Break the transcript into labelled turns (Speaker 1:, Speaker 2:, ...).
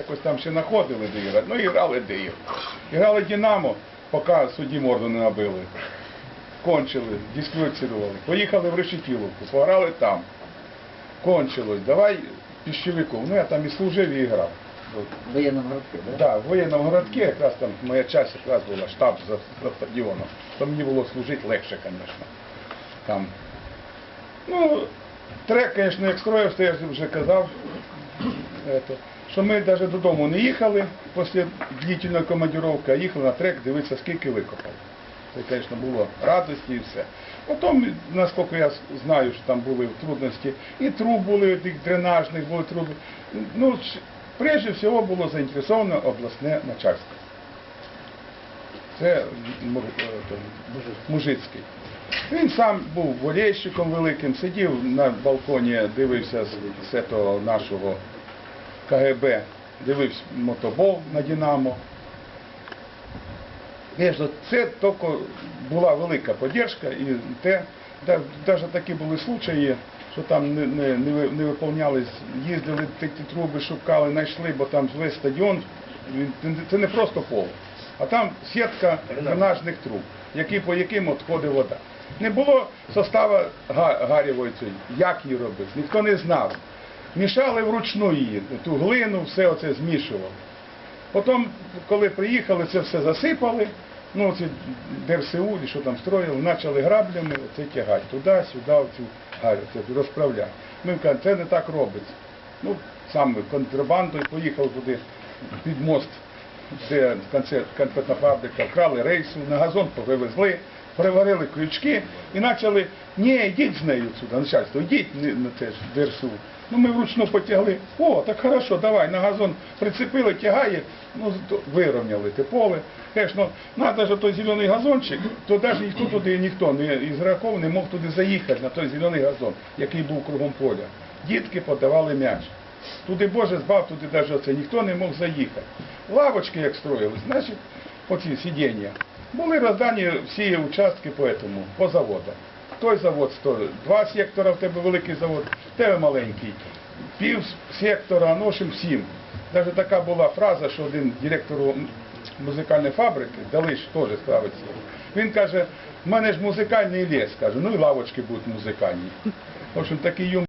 Speaker 1: Якось там ще знаходили грати. Ну і грали де їх. І грали Динамо, поки судді морду не набили. Кончили, дискваліфікували. Поїхали в Решетіловку, пограли там. Кончилось. Давай піщовиком. Ну я там і служив, і грав.
Speaker 2: В воєнному городку, да?
Speaker 1: Да, в воєнному городку якраз там моя часть якраз була штаб за, за стадіоном. То мені було служити легше, звісно. Там. Ну, трек, звісно, як строївся, я вже казав, ето, що ми навіть додому не їхали після длительної командировки, а їхали на трек дивитися, скільки викопали. Це, звісно, було радості і все. Потім, наскільки я знаю, що там були трудності, і труб були, тих дренажних були труби. Ну, прежде всього було заінтересовано обласне начальство. Це е, Мужицький. Він сам був болельщиком великим, сидів на балконі, дивився з, того нашого КГБ, дивився мотобол на Динамо. Це тільки була велика підтримка і те, навіть такі були случаї, що там не, не, не, виповнялись, їздили ті, ті труби, шукали, знайшли, бо там весь стадіон, це не просто пол, а там сітка дренажних труб, які, по яким відходить вода. Не було состава гарєвої цієї, як її робити, ніхто не знав. Мішали вручну її, ту глину, все оце змішували. Потім, коли приїхали, це все засипали, ну ці ДРСУ, що там строїли, почали граблями оце тягати туди, сюди, оцю гарю, це розправляти. Ми кажемо, це не так робиться. Ну, саме контрабандою поїхав туди під мост, де концерт, концертна фабрика, вкрали рейсу, на газон повивезли, приварили крючки і почали, ні, йдіть з нею сюди, начальство, йдіть на це ДРСУ. Ну ми вручну потягли. О, так хорошо, давай, на газон прицепили, тягає, ну вирівняли те поле. Звісно, треба ж той зелений газончик, то навіть ніхто туди, ніхто не із рахов не мог туди заїхати на той зелений газон, який був кругом поля. Дітки подавали м'яч. Туди Боже збав, туди навіть оце ніхто не мог заїхати. Лавочки як строїли, значить, оці сидіння. Були роздані всі участки по этому, по заводам. Той завод стоїть, два сектора, в тебе великий завод, в тебе маленький. Пів сектора, ну, общем, всім. Навіть така була фраза, що один директору музикальної фабрики, Далиш теж справиться. Він каже, в мене ж музикальний ліс, каже, ну і лавочки будуть музикальні. В общем, такий юмор.